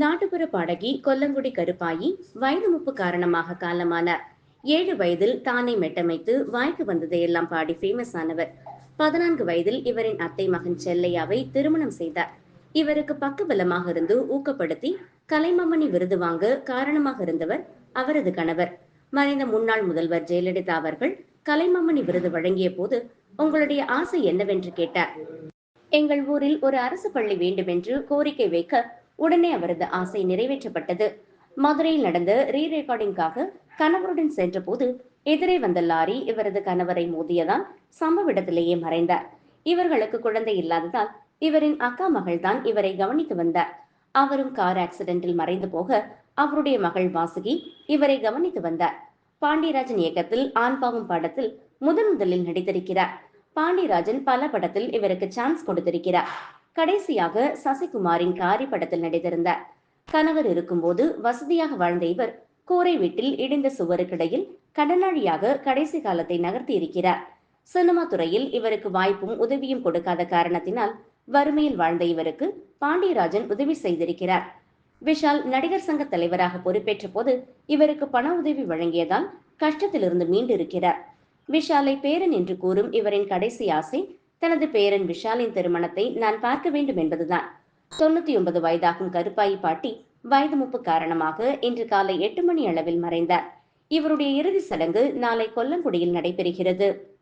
நாட்டுப்புற பாடகி கொல்லங்குடி கருப்பாயி வயது முப்பு காரணமாக காலமானார். ஏழு வயதில் தானே மெட்டமைத்து வாய்க்கு வந்ததையெல்லாம் பாடி ஃபேமஸ் ஆனவர். பதினான்கு வயதில் இவரின் அத்தை மகன் செல்லையாவை திருமணம் செய்தார். இவருக்கு பக்கபலமாக இருந்து ஊக்கப்படுத்தி கலைமாமணி விருது வாங்க காரணமாக இருந்தவர் அவரது கணவர். மறைந்த முன்னாள் முதல்வர் ஜெயலலிதா அவர்கள் கலைமாமணி விருது வழங்கிய போது உங்களுடைய ஆசை என்னவென்று கேட்டார். எங்கள் ஊரில் ஒரு அரசு பள்ளி வேண்டுமென்று கோரிக்கை வைக்க உடனே அவரது ஆசை நிறைவேற்றப்பட்டது. மதுரையில் நடந்த ரீ ரெக்கார்டிங்காக கணவருடன் சென்றபோது எதிரே வந்த லாரி இவரது கணவரை மோதியதால் சம்பவ இடத்திலேயே மறைந்தார். இவர்களுக்கு குழந்தை இல்லாததால் இவரின் அக்கா மகள் தான் இவரை கவனித்து வந்தார். அவரும் கார் ஆக்சிடென்டில் மறைந்து போக அவருடைய மகள் வாசுகி இவரை கவனித்து வந்தார். பாண்டியராஜன் இயக்கத்தில் ஆண்பாவும் படத்தில் முதன் முதலில் நடித்திருக்கிறார். பாண்டியராஜன் பல படத்தில் இவருக்கு சான்ஸ் கொடுத்திருக்கிறார். கடைசியாக சசிகுமாரின் காரி படத்தில் நடித்திருந்தார் கணவர் இருக்கும்போது வசதியாக வாழ்ந்த இவர் கூரை வீட்டில் இடிந்த சுவருக்கிடையில் கடனாளியாக கடைசி காலத்தை நகர்த்தி இருக்கிறார். சினிமா துறையில் இவருக்கு வாய்ப்பும் உதவியும் கொடுக்காத காரணத்தினால் வறுமையில் வாழ்ந்த இவருக்கு பாண்டியராஜன் உதவி செய்திருக்கிறார். விஷால் நடிகர் சங்க தலைவராக பொறுப்பேற்ற போது இவருக்கு பண உதவி வழங்கியதால் கஷ்டத்திலிருந்து மீண்டிருக்கிறார். விஷாலை பேரன் என்று கூறும் இவரின் கடைசி ஆசை தனது பேரன் விஷாலின் திருமணத்தை நான் பார்க்க வேண்டும் என்பதுதான். தொண்ணூத்தி ஒன்பது வயதாகும் கருப்பாயி பாட்டி வயது முப்பு காரணமாக இன்று காலை எட்டு மணி அளவில் மறைந்தார். இவருடைய இறுதி சடங்கு நாளை கொல்லங்குடியில் நடைபெறுகிறது.